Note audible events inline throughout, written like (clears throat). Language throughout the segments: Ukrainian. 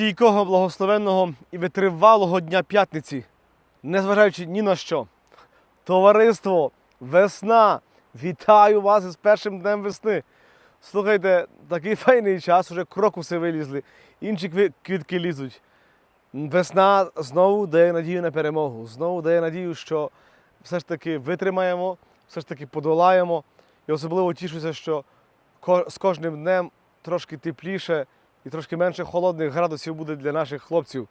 великого, благословенного і витривалого дня п'ятниці, незважаючи ні на що. Товариство, весна! Вітаю вас із першим днем весни. Слухайте, такий файний час, уже крокуси вилізли, інші квітки лізуть. Весна знову дає надію на перемогу, знову дає надію, що все ж таки витримаємо, все ж таки подолаємо. І особливо тішуся, що з кожним днем трошки тепліше і трошки менше холодних градусів буде для наших хлопців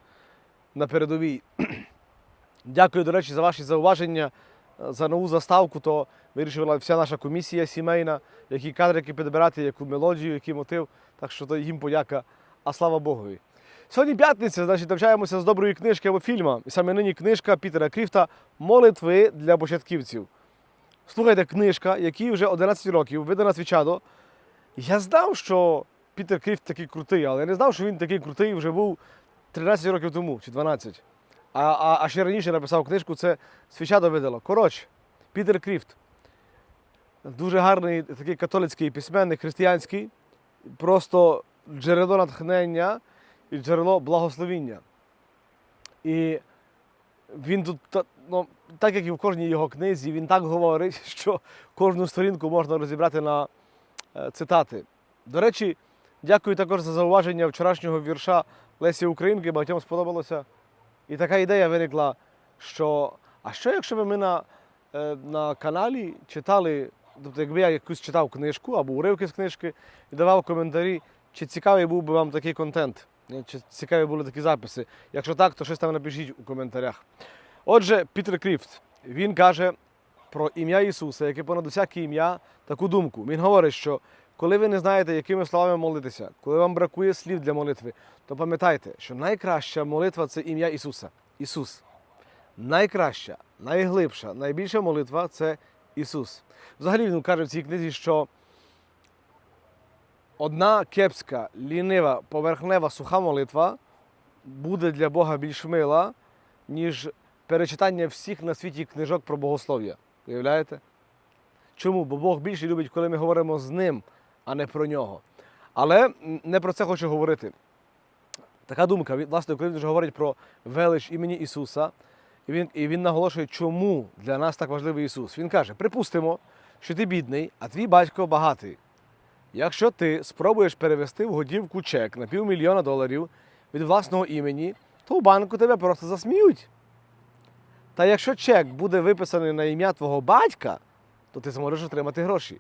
на передовій. (clears throat) Дякую, до речі, за ваші зауваження, за нову заставку. То вирішила вся наша комісія сімейна, які кадрики підбирати, яку мелодію, який мотив. Так що то їм подяка, а слава Богові. Сьогодні п'ятниця, значить, навчаємося з доброї книжки або фільму. І саме нині книжка Пітера Кріфта Молитви для початківців. Слухайте, книжка, якій вже 11 років, видана свічадо. Я знав, що Пітер Кріфт такий крутий, але я не знав, що він такий крутий вже був 13 років тому чи 12. А, а, а ще раніше написав книжку, це свічадо видало. Коротше, Пітер Кріфт. Дуже гарний такий католицький письменник, християнський, просто джерело натхнення і джерело благословіння. І він тут, ну, так як і в кожній його книзі, він так говорить, (laughs) що кожну сторінку можна розібрати на е, цитати. До речі, дякую також за зауваження вчорашнього вірша Лесі Українки, багатьом сподобалося. І така ідея виникла, що а що якщо би ми на, е, на каналі читали, тобто якби я якусь читав книжку або уривки з книжки і давав коментарі, чи цікавий був би вам такий контент, чи цікаві були такі записи. Якщо так, то щось там напишіть у коментарях. Отже, Пітер Кріфт, він каже про ім'я Ісуса, яке понад усяке ім'я, таку думку. Він говорить, що коли ви не знаєте, якими словами молитися, коли вам бракує слів для молитви, то пам'ятайте, що найкраща молитва це ім'я Ісуса. Ісус. Найкраща, найглибша, найбільша молитва це Ісус. Взагалі він каже в цій книзі, що одна кепська, лінива, поверхнева, суха молитва буде для Бога більш мила, ніж перечитання всіх на світі книжок про богослов'я. Уявляєте? Чому? Бо Бог більше любить, коли ми говоримо з ним, а не про нього. Але не про це хочу говорити. Така думка, власне, він вже говорить про велич імені Ісуса, і він, і він наголошує, чому для нас так важливий Ісус. Він каже: припустимо, що ти бідний, а твій батько багатий. Якщо ти спробуєш перевести в годівку чек на півмільйона доларів від власного імені, то у банку тебе просто засміють. Та якщо чек буде виписаний на ім'я твого батька, то ти зможеш отримати гроші.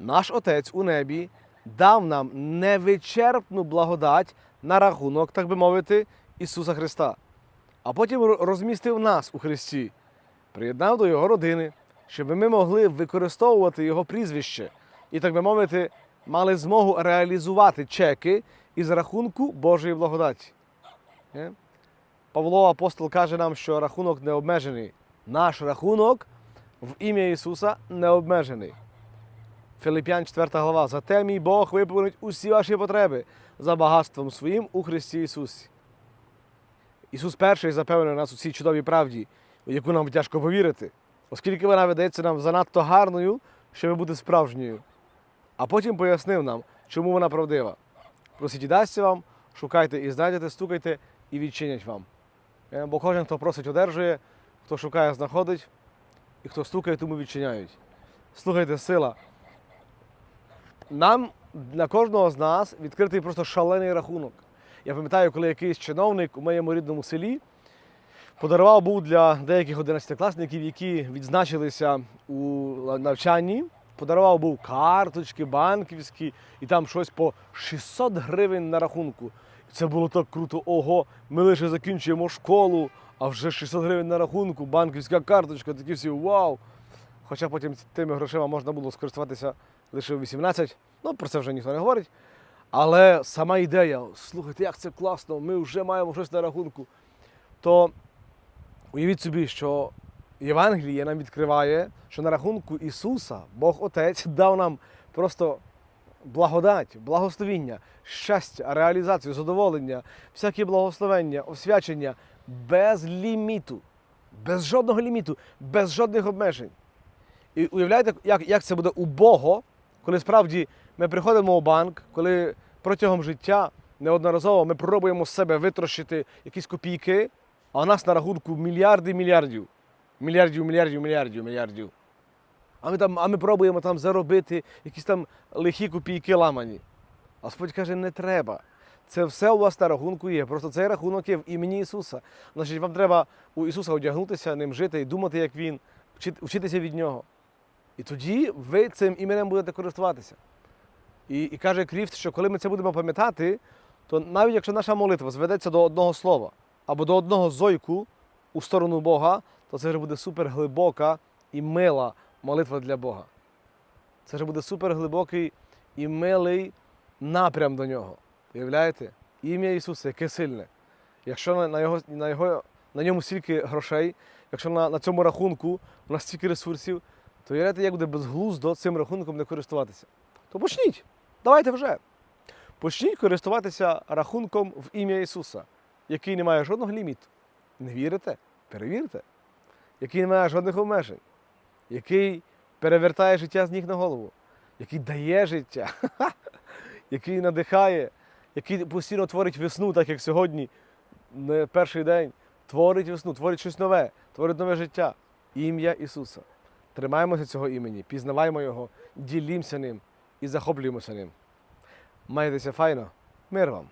Наш Отець у небі дав нам невичерпну благодать на рахунок, так би мовити, Ісуса Христа. А потім розмістив нас у Христі, приєднав до Його родини, щоб ми могли використовувати Його прізвище і, так би мовити, мали змогу реалізувати чеки із рахунку Божої благодаті. Е? Павло апостол каже нам, що рахунок не обмежений. Наш рахунок в ім'я Ісуса не обмежений. Филип'ян 4 глава. Зате мій Бог виповнить усі ваші потреби за багатством своїм у Христі Ісусі. Ісус перший запевнив нас у цій чудовій правді, у яку нам тяжко повірити, оскільки вона видається нам занадто гарною, щоб бути справжньою. А потім пояснив нам, чому вона правдива. Просіть і дасться вам, шукайте і знайдете, стукайте і відчинять вам. Е, Бо кожен, хто просить, одержує, хто шукає, знаходить, і хто стукає, тому відчиняють. Слухайте, сила. Нам для кожного з нас відкритий просто шалений рахунок. Я пам'ятаю, коли якийсь чиновник у моєму рідному селі подарував був для деяких 11-класників, які відзначилися у навчанні. Подарував був карточки банківські, і там щось по 600 гривень на рахунку. Це було так круто. Ого, ми лише закінчуємо школу, а вже 600 гривень на рахунку, банківська карточка, такі всі вау. Хоча потім тими грошима можна було скористуватися лише 18. Ну, про це вже ніхто не говорить. Але сама ідея, слухайте, як це класно, ми вже маємо щось на рахунку. То уявіть собі, що Євангеліє нам відкриває, що на рахунку Ісуса Бог Отець дав нам просто благодать, благословіння, щастя, реалізацію, задоволення, всякі благословення, освячення без ліміту, без жодного ліміту, без жодних обмежень. І уявляєте, як, як це буде убого, коли справді ми приходимо у банк, коли протягом життя неодноразово ми пробуємо з себе витрощити якісь копійки, а у нас на рахунку мільярди мільярдів. Мільярдів, мільярдів, мільярдів, мільярдів. А ми, там, а ми пробуємо там заробити якісь там лихі копійки ламані. А Господь каже, не треба. Це все у вас на рахунку є. Просто цей рахунок є в імені Ісуса. Значить, вам треба у Ісуса одягнутися, ним жити і думати, як Він, вчитися від Нього. І тоді ви цим іменем будете користуватися. І, і каже Кріфт, що коли ми це будемо пам'ятати, то навіть якщо наша молитва зведеться до одного слова або до одного зойку у сторону Бога, то це вже буде супер глибока і мила молитва для Бога. Це вже буде супер глибокий і милий напрям до нього. Уявляєте? Ім'я Ісуса, яке сильне. Якщо на, його, на, його, на ньому стільки грошей, якщо на, на цьому рахунку у нас стільки ресурсів, то уявляєте, як буде безглуздо цим рахунком не користуватися. То почніть. Давайте вже. Почніть користуватися рахунком в ім'я Ісуса, який не має жодного ліміту. Не вірите? Перевірте. Який не має жодних обмежень, який перевертає життя з ніг на голову, який дає життя, (laughs) який надихає, який постійно творить весну, так як сьогодні, не перший день, творить весну, творить щось нове, творить нове життя. Ім'я Ісуса. Тримаємося цього імені, пізнаваємо його, ділімося ним і захоплюємося ним. Майтеся файно, мир вам!